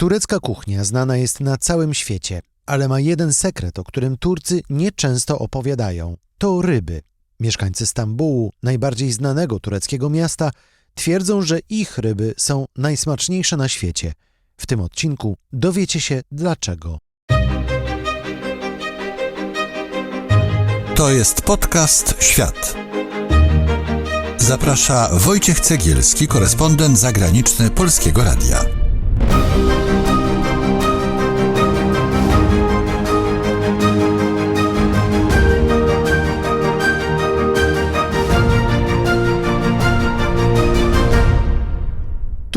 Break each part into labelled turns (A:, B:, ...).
A: Turecka kuchnia znana jest na całym świecie, ale ma jeden sekret, o którym Turcy nieczęsto opowiadają. To ryby. Mieszkańcy Stambułu, najbardziej znanego tureckiego miasta, twierdzą, że ich ryby są najsmaczniejsze na świecie. W tym odcinku dowiecie się dlaczego.
B: To jest podcast Świat. Zaprasza Wojciech Cegielski, korespondent zagraniczny Polskiego Radia.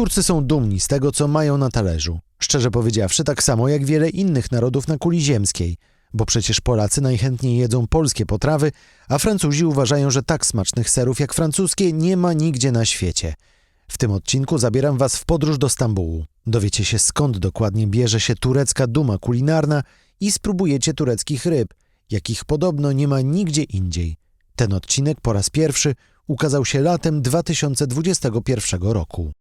A: Turcy są dumni z tego, co mają na talerzu. Szczerze powiedziawszy, tak samo jak wiele innych narodów na kuli ziemskiej, bo przecież Polacy najchętniej jedzą polskie potrawy, a Francuzi uważają, że tak smacznych serów jak francuskie nie ma nigdzie na świecie. W tym odcinku zabieram Was w podróż do Stambułu. Dowiecie się skąd dokładnie bierze się turecka duma kulinarna i spróbujecie tureckich ryb, jakich podobno nie ma nigdzie indziej. Ten odcinek po raz pierwszy ukazał się latem 2021 roku.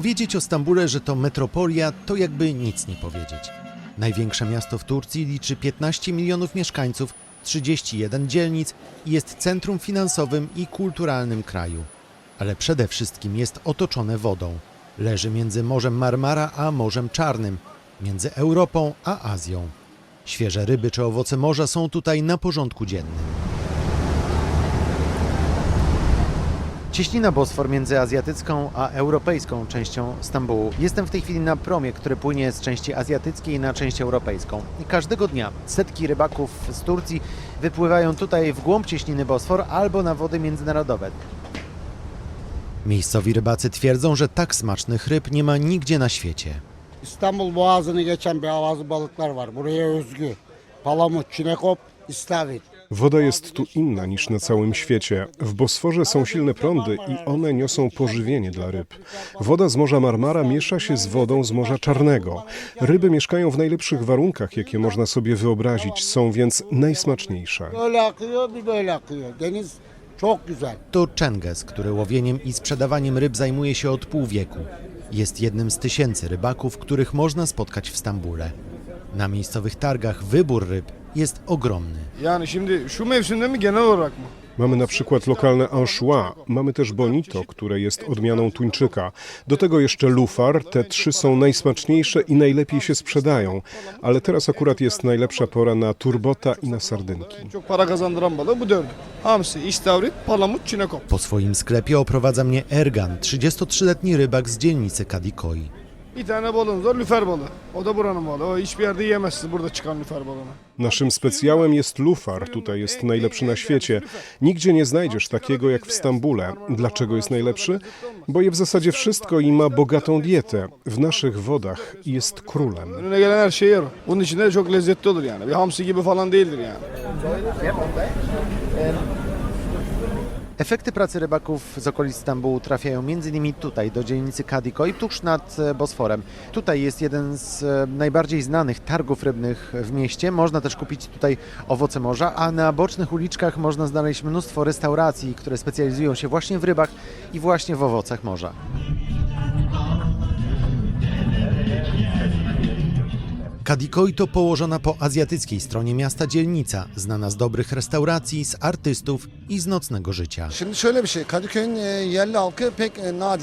A: Powiedzieć o Stambule, że to metropolia, to jakby nic nie powiedzieć. Największe miasto w Turcji liczy 15 milionów mieszkańców, 31 dzielnic i jest centrum finansowym i kulturalnym kraju. Ale przede wszystkim jest otoczone wodą. Leży między Morzem Marmara a Morzem Czarnym, między Europą a Azją. Świeże ryby czy owoce morza są tutaj na porządku dziennym. Cieśnina Bosfor między azjatycką a europejską częścią Stambułu. Jestem w tej chwili na promie, który płynie z części azjatyckiej na część europejską. I każdego dnia setki rybaków z Turcji wypływają tutaj w głąb cieśniny Bosfor albo na wody międzynarodowe. Miejscowi rybacy twierdzą, że tak smacznych ryb nie ma nigdzie na świecie.
C: İstanbul Boğazı'nı geçen bir avazı balıklar var. Buraya özgü. Palamut, çinekop, istavrit.
D: Woda jest tu inna niż na całym świecie. W Bosforze są silne prądy i one niosą pożywienie dla ryb. Woda z Morza Marmara miesza się z wodą z Morza Czarnego. Ryby mieszkają w najlepszych warunkach, jakie można sobie wyobrazić, są więc najsmaczniejsze.
A: To Cengiz, który łowieniem i sprzedawaniem ryb zajmuje się od pół wieku. Jest jednym z tysięcy rybaków, których można spotkać w Stambule. Na miejscowych targach wybór ryb jest ogromny.
E: Yani şimdi şu mevsimde mi genel olarak mı?
D: Mamy na przykład lokalne anchois, mamy też bonito, które jest odmianą tuńczyka. Do tego jeszcze lufar, te trzy są najsmaczniejsze i najlepiej się sprzedają. Ale teraz akurat jest najlepsza pora na turbota i na sardynki.
E: En çok para kazandıran balığı bu dördü. Hamsi, istavrit, palamut, çinekop.
A: Po swoim sklepie oprowadza mnie Ergan, 33-letni rybak z dzielnicy Kadikoi.
E: Bir tane balığımız var, lüfer balığı. O da buranın balığı. O hiçbir yerde yiyemezsiniz burada çıkan lüfer balığını.
D: Naszym specjałem jest lufar, tutaj jest najlepszy na świecie. Nigdzie nie znajdziesz takiego jak w Stambule. Dlaczego jest najlepszy? Bo je w zasadzie wszystko i ma bogatą dietę. W naszych wodach jest królem.
E: Önüne gelen her şeyi yer. o. Bunun içinde de çok lezzetli olur yani. Bir hamsi gibi falan değildir yani.
A: Efekty pracy rybaków z okolic Stambułu trafiają m.in. tutaj, do dzielnicy Kadikoi, tuż nad e, Bosforem. Tutaj jest jeden z e, najbardziej znanych targów rybnych w mieście. Można też kupić tutaj owoce morza, a na bocznych uliczkach można znaleźć mnóstwo restauracji, które specjalizują się właśnie w rybach i właśnie w owocach morza. Kadikoi to położona po azjatyckiej stronie miasta dzielnica, znana z dobrych restauracji, z artystów i z nocnego życia.
F: E, e.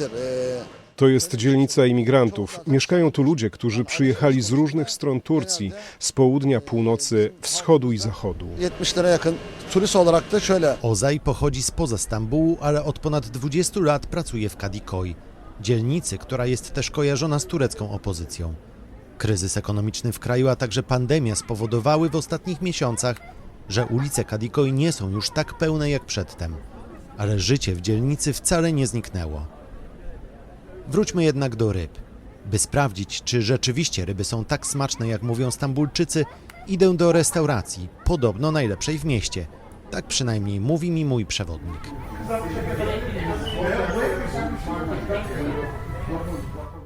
F: E,
D: To jest dzielnica imigrantów. Mieszkają tu ludzie, którzy przyjechali z różnych stron Turcji, z południa, północy, wschodu i zachodu.
F: 70'lere yakın turist olarak da şöyle.
A: Ozaj pochodzi spoza Stambułu, ale od ponad 20 lat pracuje w Kadikoi, dzielnicy, która jest też kojarzona z turecką opozycją. Kryzys ekonomiczny w kraju, a także pandemia spowodowały w ostatnich miesiącach, że ulice Kadikoi nie są już tak pełne jak przedtem. Ale życie w dzielnicy wcale nie zniknęło. Wróćmy jednak do ryb. By sprawdzić, czy rzeczywiście ryby są tak smaczne, jak mówią Stambulczycy, idę do restauracji, podobno najlepszej w mieście. Tak przynajmniej mówi mi mój przewodnik.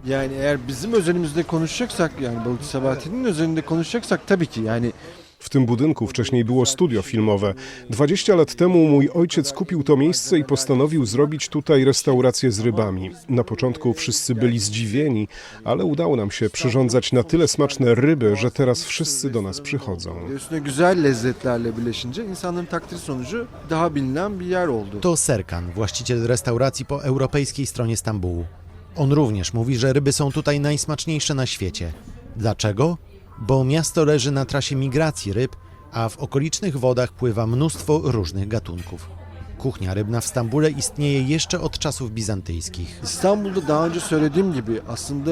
G: Yani eğer bizim özelimizde konuşacaksak yani balıkçı Sabahattin'in özelinde konuşacaksak tabii ki yani
D: W tym budynku wcześniej było studio filmowe. 20 lat temu mój ojciec kupił to miejsce i postanowił zrobić tutaj restaurację z rybami. Na początku wszyscy byli zdziwieni, ale udało nam się przyrządzać na tyle smaczne ryby, że teraz wszyscy do nas przychodzą.
A: To Serkan, właściciel restauracji po europejskiej stronie Stambułu. On również mówi, że ryby są tutaj najsmaczniejsze na świecie. Dlaczego? Bo miasto leży na trasie migracji ryb, a w okolicznych wodach pływa mnóstwo różnych gatunków. Kuchnia rybna w Stambule istnieje jeszcze od czasów bizantyjskich.
G: Daha önce söylediğim gibi aslında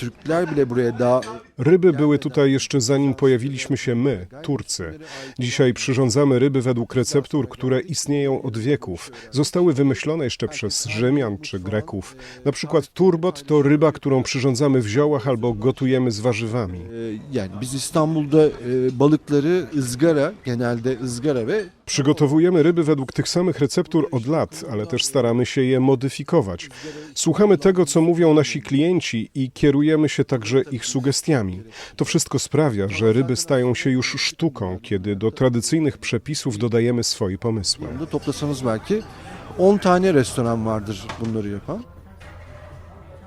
G: Türkler bile buraya daha
D: Ryby były tutaj jeszcze zanim pojawiliśmy się my, Turcy. Dzisiaj przyrządzamy ryby według receptur, które istnieją od wieków. Zostały wymyślone jeszcze przez Rzymian czy Greków. Na przykład turbot to ryba, którą przyrządzamy w ziołach albo gotujemy z warzywami.
G: e, yani biz İstanbul'da e, balıkları ızgara genelde ızgara ve
D: Przygotowujemy ryby według tych samych receptur od lat, ale też staramy się je modyfikować. Słuchamy tego, co mówią nasi klienci i kierujemy się także ich sugestiami. To wszystko sprawia, że ryby stają się już sztuką, kiedy do tradycyjnych przepisów dodajemy swoje pomysły.
G: da toplasanız belki 10 tane restoran vardır bunları yapan.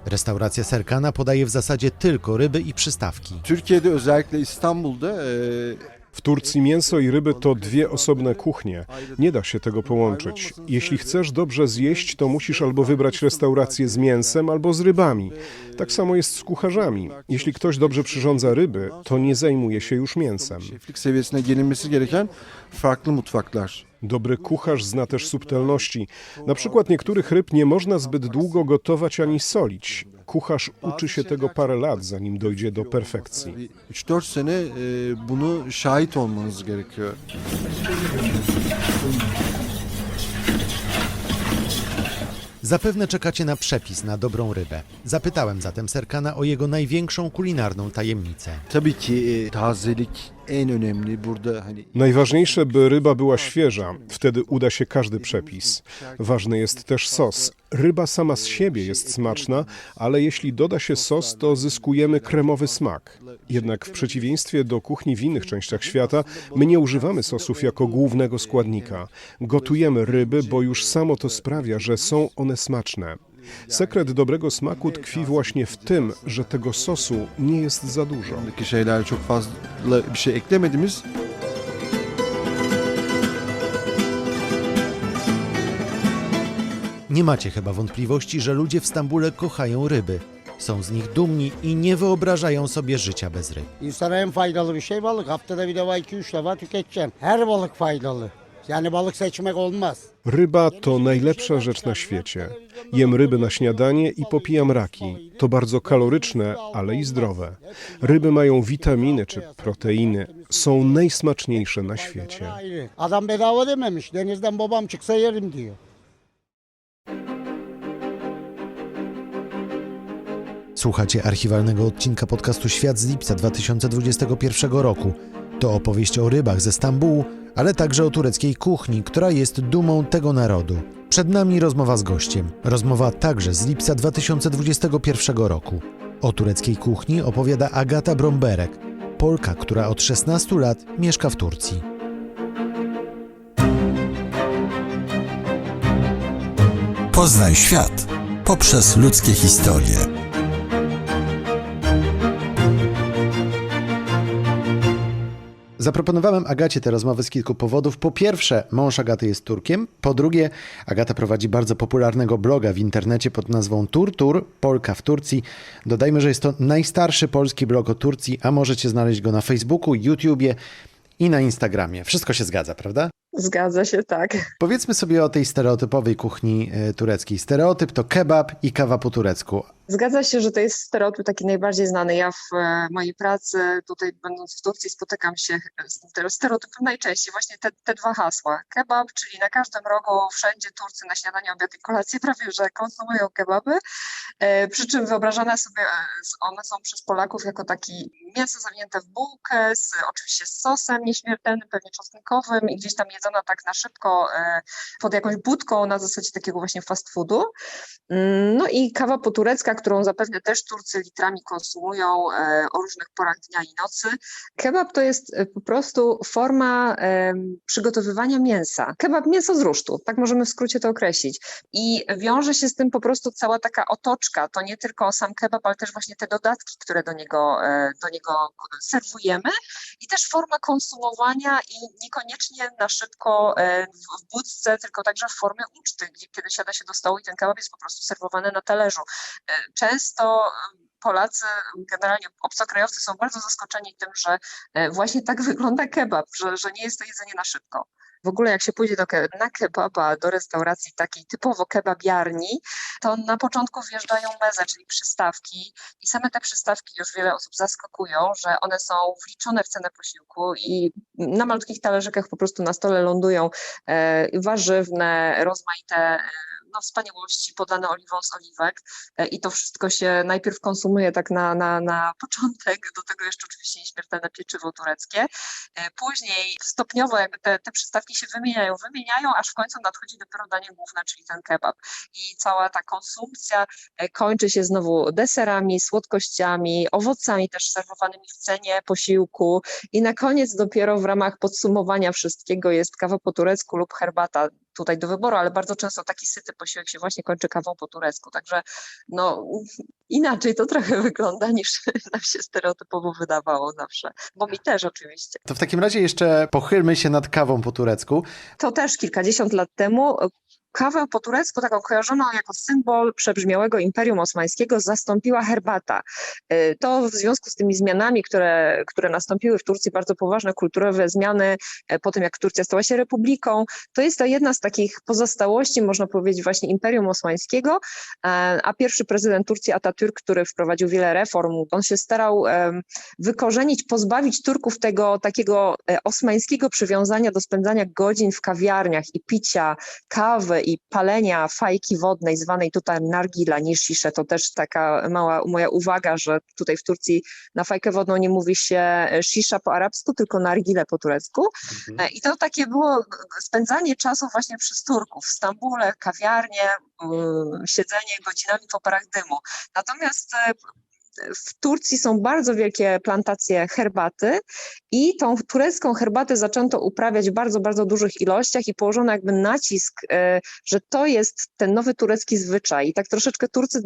A: Restauracja Serkana podaje w zasadzie tylko ryby i przystawki.
G: Türkiye'de özellikle İstanbul'da e,
D: W Turcji mięso i ryby to dwie osobne kuchnie. Nie da się tego połączyć. Jeśli chcesz dobrze zjeść, to musisz albo wybrać restaurację z mięsem, albo z rybami. Tak samo jest z kucharzami. Jeśli ktoś dobrze przyrządza ryby, to nie zajmuje się już mięsem. Dobry kucharz zna też subtelności. Na przykład niektórych ryb nie można zbyt długo gotować ani solić. Kucharz uczy się tego parę lat, zanim dojdzie do perfekcji.
G: Bir 3-4 sene e, bunu şahit olmanız gerekiyor.
A: Zapewne czekacie na przepis na dobrą rybę. Zapytałem zatem Serkana o jego największą kulinarną tajemnicę.
G: Tabii ki e, tazelik
D: Najważniejsze, by ryba była świeża, wtedy uda się każdy przepis. Ważny jest też sos. Ryba sama z siebie jest smaczna, ale jeśli doda się sos, to zyskujemy kremowy smak. Jednak w przeciwieństwie do kuchni w innych częściach świata, my nie używamy sosów jako głównego składnika. Gotujemy ryby, bo już samo to sprawia, że są one smaczne. Sekret dobrego smaku tkwi właśnie w tym, że tego sosu nie jest za dużo.
A: Nie macie chyba wątpliwości, że ludzie w Stambule kochają ryby. Są z nich dumni i nie wyobrażają sobie życia bez ryb.
C: İnsana en faydalı bir şey balık. Haftada bir defa 2-3 defa tüketeceksin. Her balık faydalı. Yani balık seçmek olmaz.
D: Ryba to najlepsza rzecz na świecie. Jem ryby na śniadanie i popijam raki. To bardzo kaloryczne, ale i zdrowe. Ryby mają witaminy czy proteiny. Są najsmaczniejsze na świecie.
C: Adam bedava dememiş. Denizden babam çıksa yerim diyor.
A: Słuchacie archiwalnego odcinka podcastu Świat z lipca 2021 roku. To opowieść o rybach ze Stambułu, ale także o tureckiej kuchni, która jest dumą tego narodu. Przed nami rozmowa z gościem. Rozmowa także z lipca 2021 roku. O tureckiej kuchni opowiada Agata Bromberek, Polka, która od 16 lat mieszka w Turcji.
B: Poznaj świat poprzez ludzkie historie.
A: Zaproponowałem Agacie tę rozmowę z kilku powodów. Po pierwsze, mąż Agaty jest Turkiem. Po drugie, Agata prowadzi bardzo popularnego bloga w internecie pod nazwą Turtur, Polka w Turcji. Dodajmy, że jest to najstarszy polski blog o Turcji, a możecie znaleźć go na Facebooku, YouTubie i na Instagramie. Wszystko się zgadza, prawda?
H: Zgadza się, tak.
A: Powiedzmy sobie o tej stereotypowej kuchni e, tureckiej. Stereotyp to kebab i kawa po turecku.
H: Zgadza się, że to jest stereotyp taki najbardziej znany. Ja w e, mojej pracy, tutaj będąc w Turcji, spotykam się z tym stereotypem najczęściej. Właśnie te, te dwa hasła. Kebab, czyli na każdym rogu, wszędzie Turcy na śniadanie, obiad i kolację prawie, że konsumują kebaby. E, przy czym wyobrażane sobie e, one są przez Polaków jako taki mięso zawinięte w bułkę, z, oczywiście z sosem nieśmiertelnym, pewnie czosnkowym i gdzieś tam jedzona tak na szybko e, pod jakąś budką na zasadzie takiego właśnie fast foodu. Mm, No i kawa poturecka, którą zapewne też Turcy litrami konsumują e, o różnych porach dnia i nocy. Kebab to jest e, po prostu forma przygotowywania mięsa. Kebab mięso z rusztu, tak możemy w skrócie to określić. I wiąże się z tym po prostu cała taka otoczka. To nie tylko sam kebab, ale też właśnie te dodatki, które do niego, e, do niego serwujemy. I też forma konsumowania i niekoniecznie na szybko w budce, tylko także w formie uczty, gdzie kiedy siada się do stołu i ten kebab jest po prostu serwowany na talerzu. Często Polacy, generalnie obcokrajowcy są bardzo zaskoczeni tym, że e, właśnie tak wygląda kebab, że, że nie jest to jedzenie na szybko. W ogóle jak się pójdzie do, na kebaba, do restauracji takiej typowo kebabiarni, to na początku wjeżdżają meze, czyli przystawki i same te przystawki już wiele osób zaskakują, że one są wliczone w cenę posiłku i na malutkich talerzykach po prostu na stole lądują e, warzywne, rozmaite e, no, wspaniałości podane oliwą z oliwek e, i to wszystko się najpierw konsumuje tak na, na, na początek, do tego jeszcze oczywiście nieśmiertelne pieczywo tureckie, E, później stopniowo jakby te, te przystawki się wymieniają, wymieniają, aż w końcu nadchodzi dopiero danie główne, czyli ten kebab. I cała ta konsumpcja e, kończy się znowu deserami, słodkościami, owocami też serwowanymi w cenie posiłku. I na koniec dopiero w ramach podsumowania wszystkiego jest kawa po turecku lub herbata tutaj do wyboru, ale bardzo często taki syty posiłek się właśnie kończy kawą po turecku, także no inaczej to trochę wygląda niż nam się stereotypowo wydawało zawsze, bo mi też oczywiście.
A: To w takim razie jeszcze pochylmy się nad kawą po turecku.
H: To też kilkadziesiąt lat temu kawę po turecku, taką kojarzoną jako symbol przebrzmiałego Imperium Osmańskiego, zastąpiła herbata. E, To w związku z tymi zmianami, które, które nastąpiły w Turcji, bardzo poważne kulturowe zmiany e, po tym, jak Turcja stała się republiką, to jest to jedna z takich pozostałości, można powiedzieć, właśnie Imperium Osmańskiego, e, a pierwszy prezydent Turcji Atatürk, który wprowadził wiele reform, on się starał em, wykorzenić, pozbawić Turków tego takiego e, osmańskiego przywiązania do spędzania godzin w kawiarniach i picia kawy i palenia fajki wodnej, zwanej tutaj nargila, niż szisze. To też taka mała moja uwaga, że tutaj w Turcji na fajkę wodną nie mówi się e, shisha po arabsku, tylko nargile po turecku. E, I to takie było spędzanie czasu właśnie przez Turków w Stambule, kawiarnie, siedzenie godzinami po parach dymu. Natomiast e, w Turcji są bardzo wielkie plantacje herbaty i tą turecką herbatę zaczęto uprawiać w bardzo, bardzo dużych ilościach i położono jakby nacisk, e, że to jest ten nowy turecki zwyczaj. I tak troszeczkę Turcy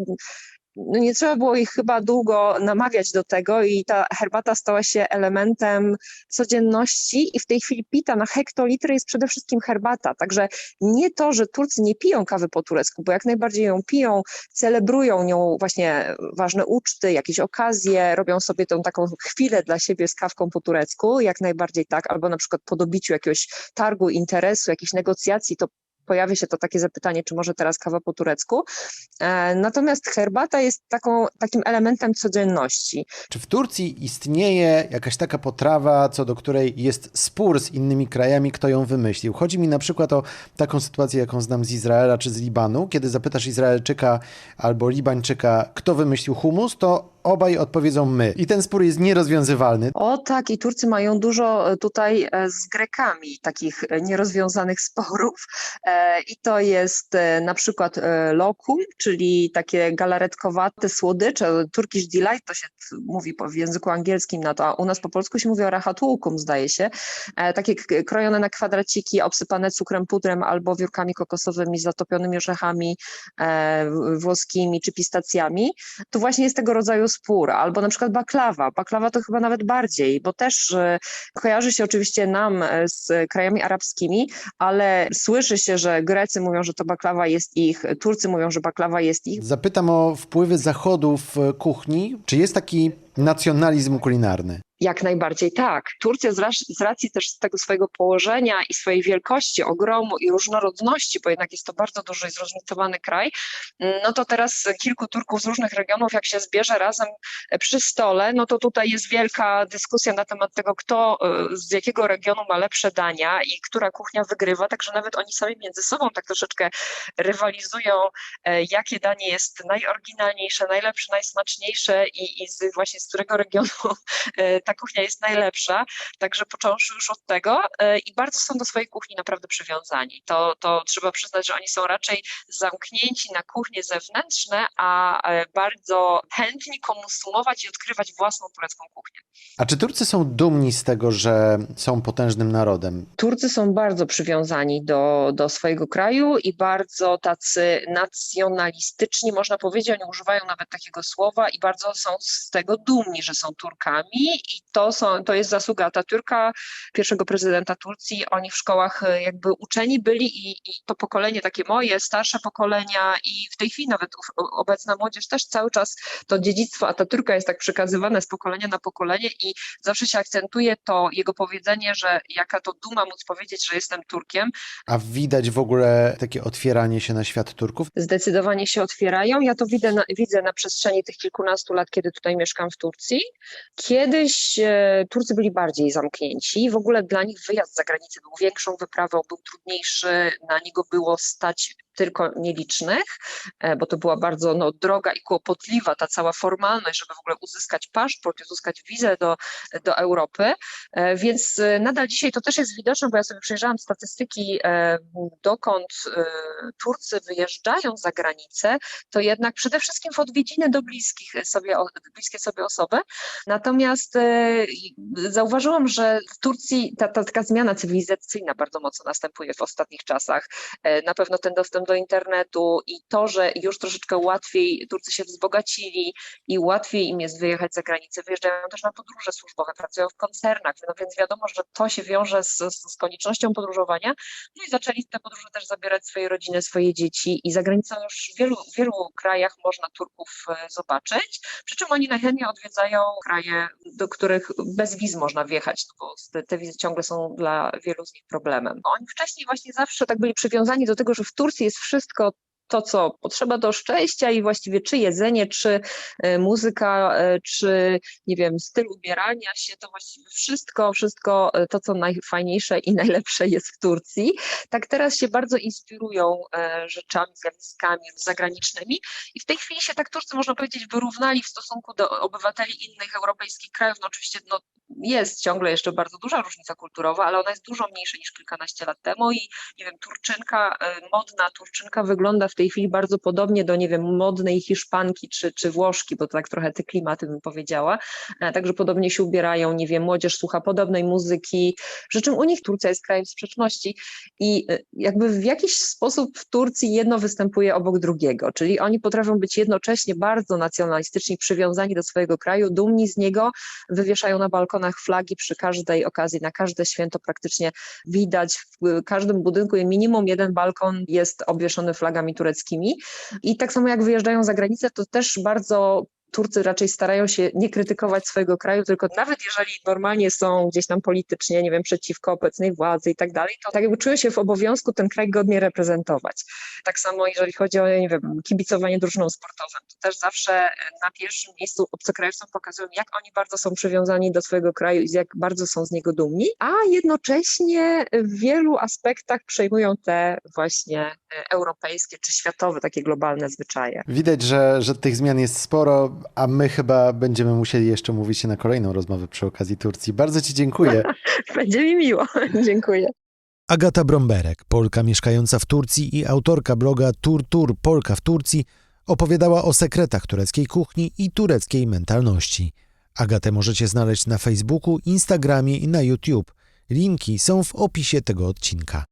H: no nie trzeba było ich chyba długo namawiać do tego i ta herbata stała się elementem codzienności i w tej chwili pita na hektolitr jest przede wszystkim herbata. Także nie to, że Turcy nie piją kawy po turecku, bo jak najbardziej ją piją, celebrują nią właśnie ważne uczty, jakieś okazje, robią sobie tą taką chwilę dla siebie z kawką po turecku, jak najbardziej tak, albo na przykład po dobiciu jakiegoś targu, interesu, jakiejś negocjacji, to pojawia się to takie zapytanie, czy może teraz kawa po turecku. E, Natomiast herbata jest taką, takim elementem codzienności.
A: Czy w Turcji istnieje jakaś taka potrawa, co do której jest spór z innymi krajami, kto ją wymyślił? Chodzi mi na przykład o taką sytuację, jaką znam z Izraela czy z Libanu. Kiedy zapytasz Izraelczyka albo Libańczyka, kto wymyślił humus, to obaj odpowiedzą my. I ten spór jest nierozwiązywalny.
H: O tak, i Turcy mają dużo e, tutaj e, z Grekami takich e, nierozwiązanych sporów. I to jest na przykład lokum, czyli takie galaretkowate słodycze. Turkish delight to się mówi w języku angielskim na to, a u nas po polsku się mówi o rahatłukum, zdaje się. Takie krojone na kwadraciki, obsypane cukrem, pudrem albo wiórkami kokosowymi, zatopionymi orzechami włoskimi czy pistacjami. To właśnie jest tego rodzaju spór. Albo na przykład baklawa. Baklawa to chyba nawet bardziej, bo też e, kojarzy się oczywiście nam e, z krajami arabskimi, ale słyszy się, że Grecy mówią, że to baklawa jest ich, Turcy mówią, że baklawa jest ich.
A: Zapytam o wpływy Zachodu w kuchni. Czy jest taki nacjonalizm kulinarny?
H: Jak najbardziej tak. Turcja z, rac- z racji też tego swojego położenia i swojej wielkości, ogromu i różnorodności, bo jednak jest to bardzo duży i zróżnicowany kraj, no to teraz kilku Turków z różnych regionów, jak się zbierze razem przy stole, no to tutaj jest wielka dyskusja na temat tego, kto e, z jakiego regionu ma lepsze dania i która kuchnia wygrywa, także nawet oni sami między sobą tak troszeczkę rywalizują, e, jakie danie jest najoryginalniejsze, najlepsze, najsmaczniejsze i, i z, właśnie z którego regionu e, ta kuchnia jest najlepsza, także począwszy już od tego e, i bardzo są do swojej kuchni naprawdę przywiązani. To, to trzeba przyznać, że oni są raczej zamknięci na kuchnie zewnętrzne, a e, bardzo chętni konsumować i odkrywać własną turecką kuchnię.
A: A czy Turcy są dumni z tego, że są potężnym narodem?
H: Turcy są bardzo przywiązani do, do swojego kraju i bardzo tacy nacjonalistyczni, można powiedzieć, oni używają nawet takiego słowa i bardzo są z tego dumni, że są Turkami i to, są, to jest zasługa Atatürka, pierwszego prezydenta Turcji. Oni w szkołach e, jakby uczeni byli i, i to pokolenie takie moje, starsze pokolenia i w tej chwili nawet obecna młodzież też cały czas to dziedzictwo Atatürka jest tak przekazywane z pokolenia na pokolenie i zawsze się akcentuje to jego powiedzenie, że jaka to duma móc powiedzieć, że jestem Turkiem.
A: A widać w ogóle takie otwieranie się na świat Turków?
H: Zdecydowanie się otwierają. Ja to widzę na, widzę na przestrzeni tych kilkunastu lat, kiedy tutaj mieszkam w Turcji. Kiedyś e, Turcy byli bardziej zamknięci. W ogóle dla nich wyjazd za granicę był większą wyprawą, był trudniejszy. Na niego było stać tylko nielicznych, e, bo to była bardzo no, droga i kłopotliwa ta cała formalność, żeby w ogóle uzyskać paszport, uzyskać wizę do, do Europy. E, Więc e, nadal dzisiaj to też jest widoczne, bo ja sobie przejrzałam statystyki, e, dokąd e, Turcy wyjeżdżają za granicę, to jednak przede wszystkim w odwiedziny do bliskich sobie, bliskie sobie osoby. Natomiast e, zauważyłam, że w Turcji ta, ta taka zmiana cywilizacyjna bardzo mocno następuje w ostatnich czasach. E, Na pewno ten dostęp do internetu i to, że już troszeczkę łatwiej Turcy się wzbogacili i łatwiej im jest wyjechać za granicę, wyjeżdżają też na podróże służbowe, pracują w koncernach, no więc wiadomo, że to się wiąże z, z koniecznością podróżowania. No i zaczęli te podróże też zabierać swoje rodziny, swoje dzieci i za granicą już w wielu, wielu krajach można Turków e, zobaczyć, przy czym oni najchętniej odwiedzają kraje, do których bez wiz można wjechać, no bo te, wizy ciągle są dla wielu z nich problemem. Oni wcześniej właśnie zawsze tak byli przywiązani do tego, że w Turcji jest wszystko to, co potrzeba do szczęścia i właściwie czy jedzenie, czy e, muzyka, e, czy nie wiem, styl ubierania się, to właściwie wszystko, wszystko e, to, co najfajniejsze i najlepsze jest w Turcji. Tak teraz się bardzo inspirują rzeczami, zjawiskami zagranicznymi i w tej chwili się tak Turcy, można powiedzieć, wyrównali w stosunku do obywateli innych europejskich krajów. No oczywiście no, jest ciągle jeszcze bardzo duża różnica kulturowa, ale ona jest dużo mniejsza niż kilkanaście lat temu i nie wiem, Turczynka, e, modna Turczynka wygląda w tej chwili bardzo podobnie do, nie wiem, modnej Hiszpanki czy, czy Włoszki, bo tak trochę te klimaty bym powiedziała. E, Także podobnie się ubierają, nie wiem, młodzież słucha podobnej muzyki, przy czym u nich Turcja jest krajem sprzeczności i e, jakby w jakiś sposób w Turcji jedno występuje obok drugiego, czyli oni potrafią być jednocześnie bardzo nacjonalistyczni, przywiązani do swojego kraju, dumni z niego, wywieszają na balkonach flagi przy każdej okazji, na każde święto praktycznie widać w każdym budynku. Minimum jeden balkon jest obwieszony flagami tureckimi. I tak samo jak wyjeżdżają za granicę, to też bardzo Turcy raczej starają się nie krytykować swojego kraju, tylko nawet jeżeli normalnie są gdzieś tam politycznie, nie wiem, przeciwko obecnej władzy i tak dalej, to tak jakby czują się w obowiązku ten kraj godnie reprezentować. Tak samo jeżeli chodzi o, nie wiem, kibicowanie drużyną sportową, to też zawsze na pierwszym miejscu obcokrajowcom pokazują, jak oni bardzo są przywiązani do swojego kraju i jak bardzo są z niego dumni, a jednocześnie w wielu aspektach przejmują te właśnie europejskie czy światowe, takie globalne zwyczaje.
A: Widać, że, że tych zmian jest sporo, a my chyba będziemy musieli jeszcze mówić się na kolejną rozmowę przy okazji Turcji. Bardzo Ci dziękuję.
H: Będzie mi miło. Dziękuję.
A: Agata Bromberek, Polka mieszkająca w Turcji i autorka bloga Tur Tur Polka w Turcji, opowiadała o sekretach tureckiej kuchni i tureckiej mentalności. Agatę możecie znaleźć na Facebooku, Instagramie i na YouTube. Linki są w opisie tego odcinka.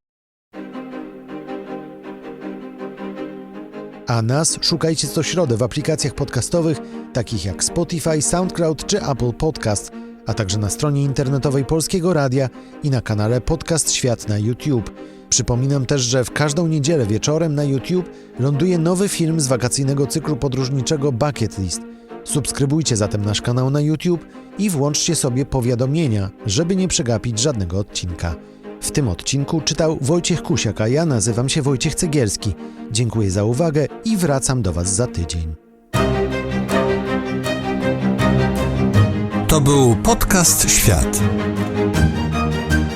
A: A nas szukajcie co środę w aplikacjach podcastowych takich jak Spotify, SoundCloud czy Apple Podcast, a także na stronie internetowej Polskiego Radia i na kanale Podcast Świat na YouTube. Przypominam też, że w każdą niedzielę wieczorem na YouTube ląduje nowy film z wakacyjnego cyklu podróżniczego Bucket List. Subskrybujcie zatem nasz kanał na YouTube i włączcie sobie powiadomienia, żeby nie przegapić żadnego odcinka. W tym odcinku czytał Wojciech Kusiak, a ja nazywam się Wojciech Cegielski. Dziękuję za uwagę i wracam do Was za tydzień.
B: To był podcast Świat.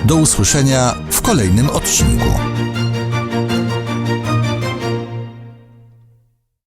B: Do usłyszenia w kolejnym odcinku.